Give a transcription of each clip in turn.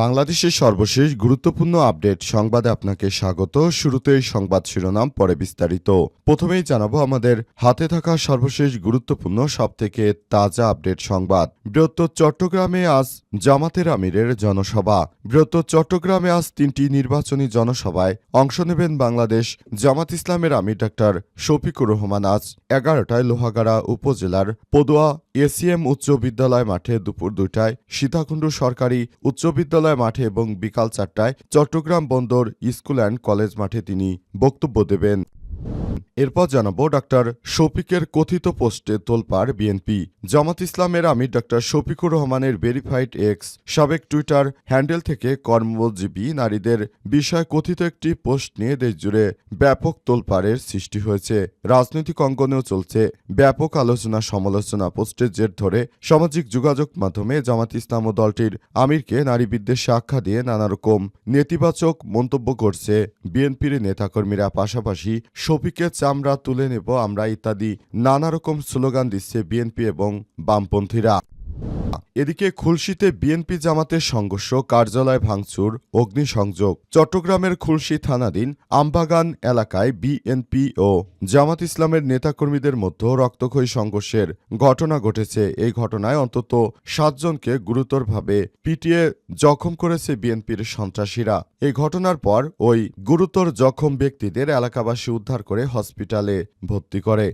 বাংলাদেশের সর্বশেষ গুরুত্বপূর্ণ আপডেট সংবাদে আপনাকে স্বাগত। শুরুতেই সংবাদ শিরোনাম, পরে বিস্তারিত। প্রথমেই জানাব আমাদের হাতে থাকা সর্বশেষ গুরুত্বপূর্ণ সবথেকে তাজা আপডেট সংবাদ। বৃহত্তর চট্টগ্রামে আজ জামাতের আমিরের জনসভা। বৃহত্তর চট্টগ্রামে আজ তিনটি নির্বাচনী জনসভায় অংশ নেবেন বাংলাদেশ জামাত ইসলামের আমির ডাক্তার শফিকুর রহমান। আজ এগারোটায় লোহাগাড়া উপজেলার পদুয়া এসিএম উচ্চ বিদ্যালয় মাঠে দুপুর দুইটায় সীতাকুণ্ড সরকারি উচ্চ বিদ্যালয় মাঠে এবং বিকাল চারটায় চট্টগ্রাম বন্দর স্কুল অ্যান্ড কলেজ মাঠে তিনি বক্তব্য দেবেন। এরপর জানাব ডাক্তার শফিকের কথিত পোস্টে তোলপাড় বিএনপি। জামাত ইসলামের আমি ডাক্তার শফিকুর রহমানের ভেরিফাইড এক্স সাবেক টুইটার হ্যান্ডেল থেকে কর্মজীবী নারীদের বিষয়ে কথিত একটি পোস্ট নিয়ে দেশজুড়ে ব্যাপক তোলপাড়ের সৃষ্টি হয়েছে। রাজনৈতিক অঙ্গনেও চলছে ব্যাপক আলোচনা সমালোচনা। পোস্টের জের ধরে সামাজিক যোগাযোগ মাধ্যমে জামাত ইসলাম ও দলটির আমিরকে নারী বিদ্বেষে আখ্যা দিয়ে নানা রকম নেতিবাচক মন্তব্য করছে বিএনপির নেতাকর্মীরা। পাশাপাশি শফিকের চামড়া তুলে নেব। আমরা ইত্যাদি নানা রকম স্লোগান দিচ্ছে বিএনপি এবং বামপন্থীরা। এদিকে খুলশিতে বিএনপি জামাতের সংঘর্ষ, কার্যালয় ভাঙচুর, অগ্নিসংযোগ। চট্টগ্রামের খুলশি থানাধীন আমবাগান এলাকায় বিএনপি ও জামাত ইসলামের নেতাকর্মীদের মধ্যে রক্তক্ষয়ী সংঘর্ষের ঘটনা ঘটেছে। এই ঘটনায় অন্তত সাতজনকে গুরুতরভাবে পিটিয়ে জখম করেছে বিএনপির সন্ত্রাসীরা। এই ঘটনার পর ওই গুরুতর জখম ব্যক্তিদের এলাকাবাসী উদ্ধার করে হসপিটালে ভর্তি করে।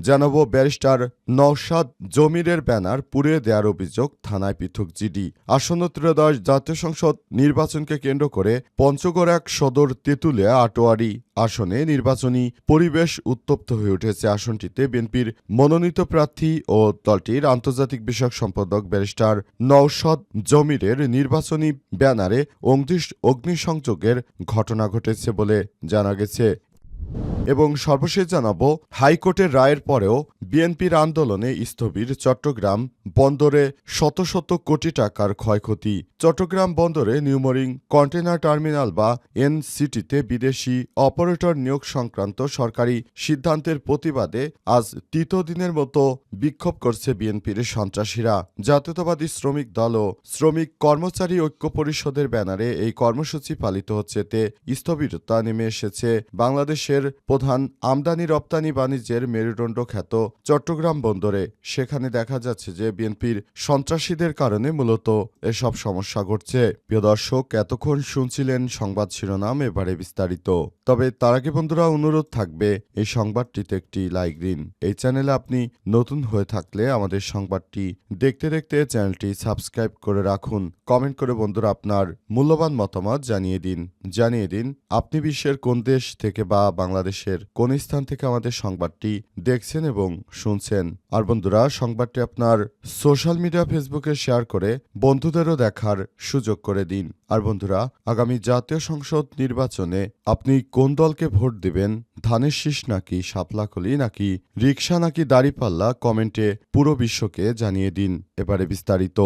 জানাব ব্যারিস্টার নওশাদ জমিরের ব্যানার পুড়িয়ে দেওয়ার অভিযোগ থানায় পৃথক জিডি। আসন্ন ত্রয়োদশ জাতীয় সংসদ নির্বাচনকে কেন্দ্র করে পঞ্চগড় এক সদর তেঁতুলিয়া আটোয়ারি আসনে নির্বাচনী পরিবেশ উত্তপ্ত হয়ে উঠেছে আসনটিতে বিএনপির মনোনীত প্রার্থী ও দলটির আন্তর্জাতিক বিষয়ক সম্পাদক ব্যারিস্টার নওশাদ জমিরের নির্বাচনী ব্যানারে অগ্নিস- অগ্নিসংযোগের ঘটনা ঘটেছে বলে জানা গেছে। এবং সর্বশেষ জানাব, হাইকোর্টের রায়ের পরেও বিএনপির আন্দোলনে স্থবির চট্টগ্রাম বন্দরে শত শত কোটি টাকার ক্ষয়ক্ষতি। চট্টগ্রাম বন্দরে নিউমরিং কন্টেনার টার্মিনাল বা এনসিটিতে বিদেশি অপারেটর নিয়োগ সংক্রান্ত সরকারি সিদ্ধান্তের প্রতিবাদে আজ তৃতীয় দিনের মতো বিক্ষোভ করছে বিএনপির সন্ত্রাসীরা। জাতীয়তাবাদী শ্রমিক দল ও শ্রমিক কর্মচারী ঐক্য পরিষদের ব্যানারে এই কর্মসূচি পালিত হচ্ছে। তে স্থবিরতা নেমে এসেছে বাংলাদেশের প্রধান আমদানি রপ্তানি বাণিজ্যের মেরুদণ্ড খ্যাত চট্টগ্রাম বন্দরে। সেখানে দেখা যাচ্ছে যে বিএনপির সন্ত্রাসীদের কারণে মূলত এসব সমস্যা ঘটছে। প্রিয় দর্শক, এতক্ষণ শুনছিলেন সংবাদ শিরোনাম, এবারে বিস্তারিত। তবে তার আগে বন্ধুরা, অনুরোধ থাকবে এই সংবাদটিতে একটি লাইক দিন। এই চ্যানেলে আপনি নতুন হয়ে থাকলে আমাদের সংবাদটি দেখতে দেখতে চ্যানেলটি সাবস্ক্রাইব করে রাখুন। কমেন্ট করে বন্ধুরা আপনার মূল্যবান মতামত জানিয়ে দিন। জানিয়ে দিন, আপনি বিশ্বের কোন দেশ থেকে বা বাংলাদেশের কোন স্থান থেকে আমাদের সংবাদটি দেখছেন এবং শুনছেন। আর বন্ধুরা, সংবাদটি আপনার সোশ্যাল মিডিয়া ফেসবুকে শেয়ার করে বন্ধুদেরও দেখার সুযোগ করে দিন। আর বন্ধুরা, আগামী জাতীয় সংসদ নির্বাচনে আপনি কোন দলকে ভোট দিবেন? ধানের শীষ নাকি শাপলাকলি নাকি রিক্সা নাকি দাড়িপাল্লা? কমেন্টে পুরো বিশ্বকে জানিয়ে দিন। এবারে বিস্তারিত।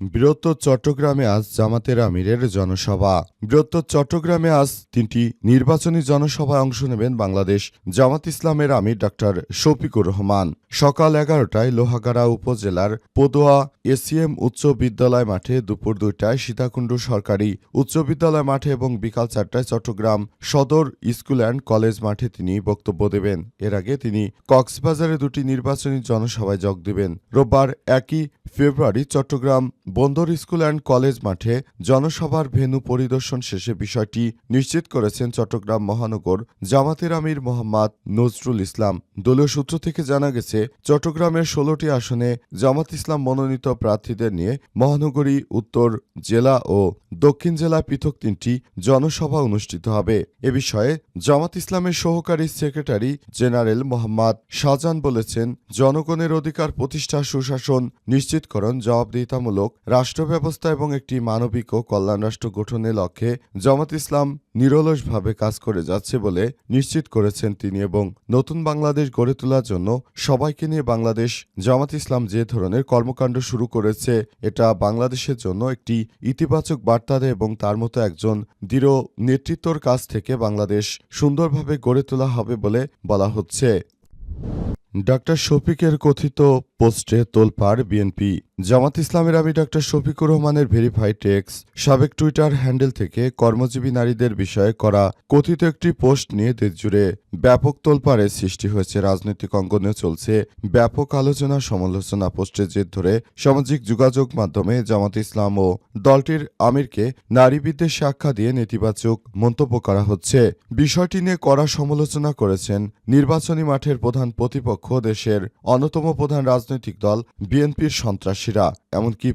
বৃহত্তর চট্টগ্রামে আজ জামাতের আমিরের জনসভা। বৃহত্তর চট্টগ্রামে আজ তিনটি নির্বাচনী জনসভায় অংশ নেবেন বাংলাদেশ জামাত ইসলামের আমির ডাক্তার শফিকুর রহমান। সকাল এগারোটায় লোহাগাড়া উপজেলার পদুয়া এসিএম উচ্চ বিদ্যালয় মাঠে দুপুর দুইটায় সীতাকুণ্ড সরকারি উচ্চ বিদ্যালয় মাঠে এবং বিকাল চারটায় চট্টগ্রাম সদর স্কুল অ্যান্ড কলেজ মাঠে তিনি বক্তব্য দেবেন। এর আগে তিনি কক্সবাজারে দুটি নির্বাচনী জনসভায় যোগ দেবেন। রোববার একই ফেব্রুয়ারি চট্টগ্রাম বন্দর স্কুল অ্যান্ড কলেজ মাঠে জনসভার ভেন্যু পরিদর্শন শেষে বিষয়টি নিশ্চিত করেছেন চট্টগ্রাম মহানগর জামাতের আমির মোহাম্মদ নজরুল ইসলাম। দলীয় সূত্র থেকে জানা গেছে, চট্টগ্রামের ষোলোটি আসনে জামাত ইসলাম মনোনীত প্রার্থীদের নিয়ে মহানগরী উত্তর জেলা ও দক্ষিণ জেলা পৃথক তিনটি জনসভা অনুষ্ঠিত হবে। এ বিষয়ে জামাত ইসলামের সহকারী সেক্রেটারি জেনারেল মোহাম্মদ শাহজাহান বলেছেন, জনগণের অধিকার প্রতিষ্ঠা, সুশাসন নিশ্চিতকরণ, জবাবদিহিতামূলক রাষ্ট্র ব্যবস্থা এবং একটি মানবিক ও কল্যাণ রাষ্ট্র গঠনের লক্ষ্যে জামাত ইসলাম নিরলসভাবে কাজ করে যাচ্ছে বলে নিশ্চিত করেছেন তিনি এবং নতুন বাংলাদেশ গড়ে তোলার জন্য সবাইকে নিয়ে বাংলাদেশ জামাত ইসলাম যে ধরনের কর্মকাণ্ড শুরু করেছে, এটা বাংলাদেশের জন্য একটি ইতিবাচক বার্তা দেয় এবং তার মতো একজন দৃঢ় নেতৃত্বর কাছ থেকে বাংলাদেশ সুন্দরভাবে গড়ে তোলা হবে বলে বলা হচ্ছে। ডাক্তার শফিকের কথিত পোস্টে তোলপাড় বিএনপি জামাত ইসলামের আমি ডাক্তার শফিকুর রহমানের ভেরিফাইড টেক্স, সাবেক টুইটার হ্যান্ডেল থেকে কর্মজীবী নারীদের বিষয়ে করা কথিত একটি পোস্ট নিয়ে দেশজুড়ে ব্যাপক তোলপাড়ের সৃষ্টি হয়েছে। রাজনৈতিক অঙ্গনে চলছে ব্যাপক আলোচনা, সমালোচনা, পোস্টের জের ধরে সামাজিক যোগাযোগ মাধ্যমে জামাত ইসলাম ও দলটির আমিরকে নারী বিদ্বেষে আখ্যা দিয়ে নেতিবাচক মন্তব্য করা হচ্ছে। বিষয়টি নিয়ে কড়া সমালোচনা করেছেন নির্বাচনী মাঠের প্রধান প্রতিপক্ষ দেশের অন্যতম প্রধান রাজনৈতিক দল বিএনপির সন্ত্রাসীরা এমনকি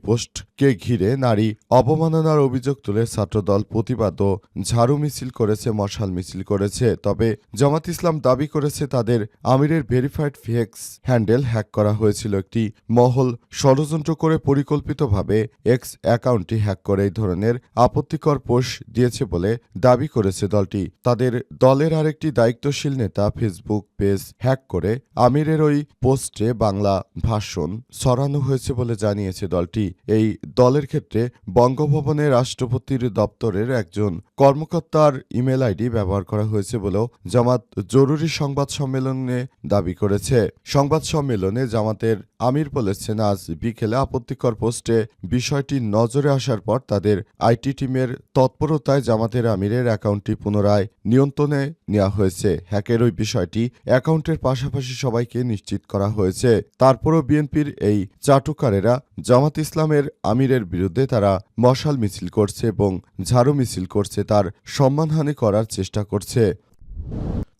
পোস্টকে ঘিরে নারী অবমাননার অভিযোগ তুলে ছাত্রদল প্রতিবাদ ও ঝাড়ু মিছিল করেছে, মশাল মিছিল করেছে। তবে জামাত ইসলাম দাবি করেছে তাদের আমিরের ভেরিফাইড ফেক্স হ্যান্ডেল হ্যাক করা হয়েছিল। একটি মহল ষড়যন্ত্র করে পরিকল্পিতভাবে এক্স অ্যাকাউন্টটি হ্যাক করে এই ধরনের আপত্তিকর পোস্ট দিয়েছে বলে দাবি করেছে দলটি। তাদের দলের আরেকটি দায়িত্বশীল নেতা ফেসবুক পেজ হ্যাক করে আমিরের ওই পোস্টে বাংলা ভাষণ সরানো হয়েছে বলে জানিয়েছে দলটি। এই দলের ক্ষেত্রে বঙ্গভবনে রাষ্ট্রপতির দপ্তরের একজন কর্মকর্তার ইমেল আইডি ব্যবহার করা হয়েছে বলেও জামাত জরুরি সংবাদ সম্মেলনে দাবি করেছে। সংবাদ সম্মেলনে জামাতের আমির বলেছেন, আজ বিকেলে আপত্তিকর পোস্টে বিষয়টি নজরে আসার পর তাদের আইটি টিমের তৎপরতায় জামাতের আমিরের অ্যাকাউন্টটি পুনরায় নিয়ন্ত্রণে নেওয়া হয়েছে। হ্যাকের ওই বিষয়টি অ্যাকাউন্টের পাশাপাশি সবাইকে নিশ্চিত করা হয়েছে। তারপরও বিএনপির এই চাটুকারেরা জামাত ইসলামের আমিরের বিরুদ্ধে তারা মশাল মিছিল করছে এবং ঝাড়ু মিছিল করছে, তার সম্মানহানি করার চেষ্টা করছে।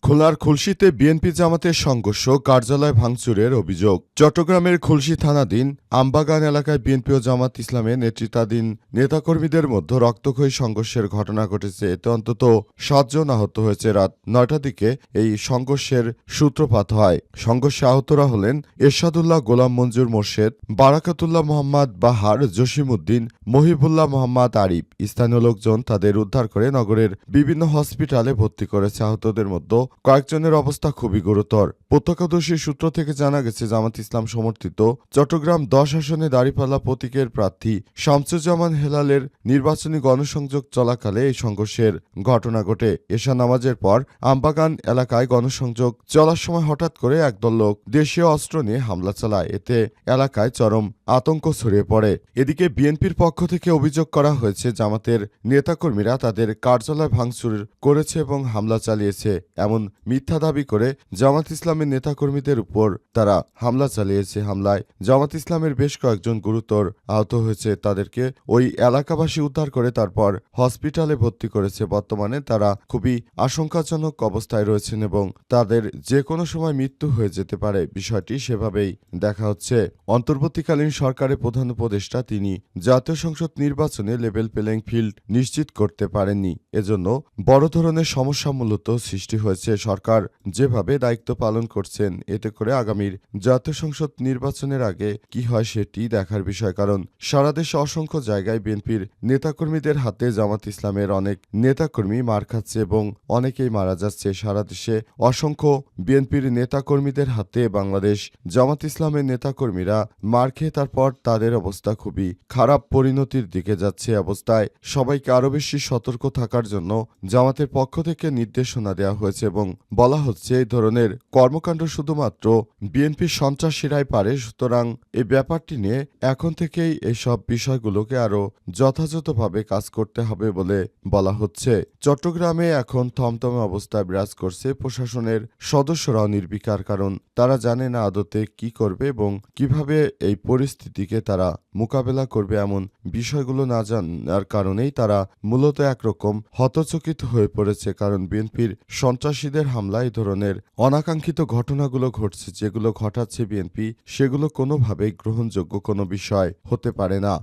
খুলনার খুলশিতে বিএনপি জামাতের সংঘর্ষ, কার্যালয় ভাঙচুরের অভিযোগ। চট্টগ্রামের খুলশি থানাধীন আমবাগান এলাকায় বিএনপি ও জামাত ইসলামের নেতৃত্বাধীন নেতাকর্মীদের মধ্যে রক্তক্ষয়ী সংঘর্ষের ঘটনা ঘটেছে। এতে অন্তত সাতজন আহত হয়েছে রাত নয়টার দিকে। এই সংঘর্ষের সূত্রপাত হয়। সংঘর্ষে আহতরা হলেন এরশাদুল্লাহ গোলাম মঞ্জুর মোর্শেদ, বারাকাতুল্লাহ মোহাম্মদ বাহার জসিমউদ্দিন মহিবুল্লাহ মোহাম্মদ আরিফ। স্থানীয় লোকজন তাদের উদ্ধার করে নগরের বিভিন্ন হসপিটালে ভর্তি করেছে আহতদের মধ্যে কয়েকজনের অবস্থা খুবই গুরুতর। প্রত্যক্ষদর্শী সূত্র থেকে জানা গেছে, জামাত ইসলাম সমর্থিত চট্টগ্রাম দশ আসনে দাঁড়িপাল্লা প্রতীকের প্রার্থী শামসুজ্জামান হেলালের নির্বাচনী গণসংযোগ চলাকালে এই সংঘর্ষের ঘটনা ঘটে। এশা নামাজের পর আমবাগান এলাকায় গণসংযোগ চলার সময় হঠাৎ করে একদল লোক দেশীয় অস্ত্র নিয়ে হামলা চালায়। এতে এলাকায় চরম আতঙ্ক ছড়িয়ে পড়ে। এদিকে বিএনপির পক্ষ থেকে অভিযোগ করা হয়েছে, জামাতের নেতাকর্মীরা তাদের কার্যালয় ভাঙচুর করেছে এবং হামলা চালিয়েছে। এমন মিথ্যা দাবি করে জামাত ইসলামের নেতাকর্মীদের উপর তারা হামলা চালিয়েছে হামলায়। জামাত ইসলামের বেশ কয়েকজন গুরুতর আহত হয়েছে, তাদেরকে ওই এলাকাবাসী উদ্ধার করে তারপর হসপিটালে ভর্তি করেছে। বর্তমানে তারা খুবই আশঙ্কাজনক অবস্থায় রয়েছেন এবং তাদের যে কোনো সময় মৃত্যু হয়ে যেতে পারে। বিষয়টি সেভাবেই দেখা হচ্ছে। অন্তর্বর্তীকালীন সরকারের প্রধান উপদেষ্টা তিনি জাতীয় সংসদ নির্বাচনে লেভেল প্লেইং ফিল্ড নিশ্চিত করতে পারেননি। এজন্য বড় ধরনের সমস্যা মূলত সৃষ্টি হয়েছে। সরকার যেভাবে দায়িত্ব পালন করছেন। এতে করে আগামীর জাতীয় সংসদ নির্বাচনের আগে কি হয় সেটি দেখার বিষয়। কারণ সারা দেশে অসংখ্য জায়গায় বিএনপির নেতাকর্মীদের হাতে জামাত ইসলামের অনেক নেতাকর্মী মার খাচ্ছে এবং অনেকেই মারা যাচ্ছে। সারা দেশে অসংখ্য বিএনপির নেতাকর্মীদের হাতে বাংলাদেশ জামাত ইসলামের নেতাকর্মীরা মার খেয়ে তারপর তাদের অবস্থা খুবই খারাপ পরিণতির দিকে যাচ্ছে অবস্থায়। সবাইকে আরও বেশি সতর্ক থাকার জন্য জামাতের পক্ষ থেকে নির্দেশনা দেওয়া হয়েছে এবং বলা হচ্ছে এই ধরনের কর্মকাণ্ড শুধুমাত্র বিএনপির সন্ত্রাসীরাই পারে, সুতরাং এই ব্যাপারটি নিয়ে এখন থেকেই এসব বিষয়গুলোকে আরও যথাযথভাবে কাজ করতে হবে বলে বলা হচ্ছে। চট্টগ্রামে এখন থমথমে অবস্থায় বিরাজ করছে প্রশাসনের সদস্যরাও নির্বিকার, কারণ তারা জানে না আদতে কি করবে এবং কীভাবে এই পরিস্থিতিকে তারা মোকাবেলা করবে এমন বিষয়গুলো না জানার কারণেই তারা মূলত একরকম হতচকিত হয়ে পড়েছে, কারণ বিএনপির সন্ত্রাসীদের হামলায় ধরনের অনাকাঙ্ক্ষিত ঘটনাগুলো ঘটছে যেগুলো ঘটাচ্ছে বিএনপি সেগুলো কোনোভাবেই গ্রহণযোগ্য কোনো বিষয় হতে পারে না।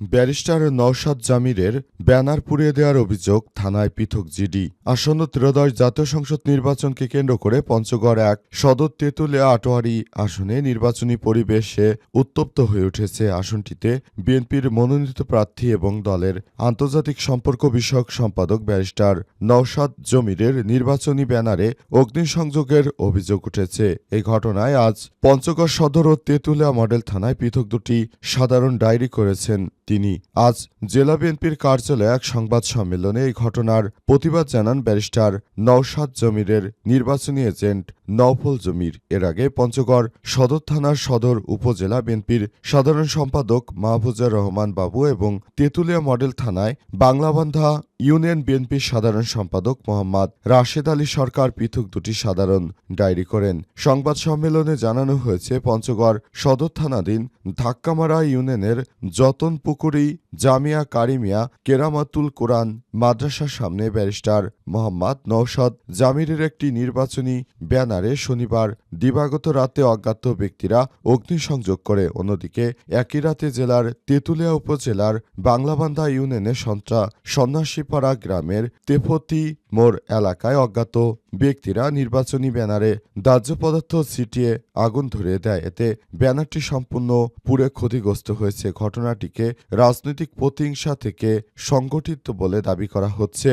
ব্যারিস্টার নওশাদ জামিরের ব্যানার পুড়িয়ে দেওয়ার অভিযোগ থানায় পৃথক জিডি। আসন্ন ত্রয়োদশ জাতীয় সংসদ নির্বাচনকে কেন্দ্র করে পঞ্চগড় এক সদর তেঁতুলিয়া আটোয়ারি আসনে নির্বাচনী পরিবেশে উত্তপ্ত হয়ে উঠেছে আসনটিতে বিএনপির মনোনীত প্রার্থী এবং দলের আন্তর্জাতিক সম্পর্ক বিষয়ক সম্পাদক ব্যারিস্টার নওশাদ জমিরের নির্বাচনী ব্যানারে অগ্নিসংযোগের অভিযোগ উঠেছে। এই ঘটনায় আজ পঞ্চগড় সদর ও তেঁতুলিয়া মডেল থানায় পৃথক দুটি সাধারণ ডায়েরি করেছেন তিনি। আজ জেলা বিএনপির কার্যালয়ে এক সংবাদ সম্মেলনে এই ঘটনার প্রতিবাদ জানান ব্যারিস্টার নওশাদ জমিরের নির্বাচনী এজেন্ট নওফল জমির। এর আগে পঞ্চগড় সদর থানার সদর উপজেলা বিএনপির সাধারণ সম্পাদক মাহফুজুর রহমান বাবু এবং তেঁতুলিয়া মডেল থানায় বাংলাবান্ধা ইউনিয়ন বিএনপির সাধারণ সম্পাদক মোহাম্মদ রাশেদ আলী সরকার পৃথক দুটি সাধারণ ডায়েরি করেন। সংবাদ সম্মেলনে জানানো হয়েছে, পঞ্চগড় সদর থানাধীন ধাক্কামারা ইউনিয়নের যতনপুকুরি জামিয়া কারিমিয়া কেরামাতুল কোরআন মাদ্রাসার সামনে ব্যারিস্টার মোহাম্মদ নৌশদ জামিরের একটি নির্বাচনী ব্যানারে শনিবার দিবাগত রাতে অজ্ঞাত ব্যক্তিরা অগ্নিসংযোগ করে। অন্যদিকে একই রাতে জেলার তেঁতুলিয়া উপজেলার বাংলাবান্ধা ইউনিয়নের সন্ত্রা সন্ন্যাসীপাড়া গ্রামের তেফতি মোর এলাকায় অজ্ঞাত ব্যক্তিরা নির্বাচনী ব্যানারে দাহ্য পদার্থ ছিটিয়ে আগুন ধরিয়ে দেয়। এতে ব্যানারটি সম্পূর্ণ পুড়ে ক্ষতিগ্রস্ত হয়েছে। ঘটনাটিকে রাজনৈতিক প্রতিহিংসা থেকে সংগঠিত বলে দাবি করা হচ্ছে।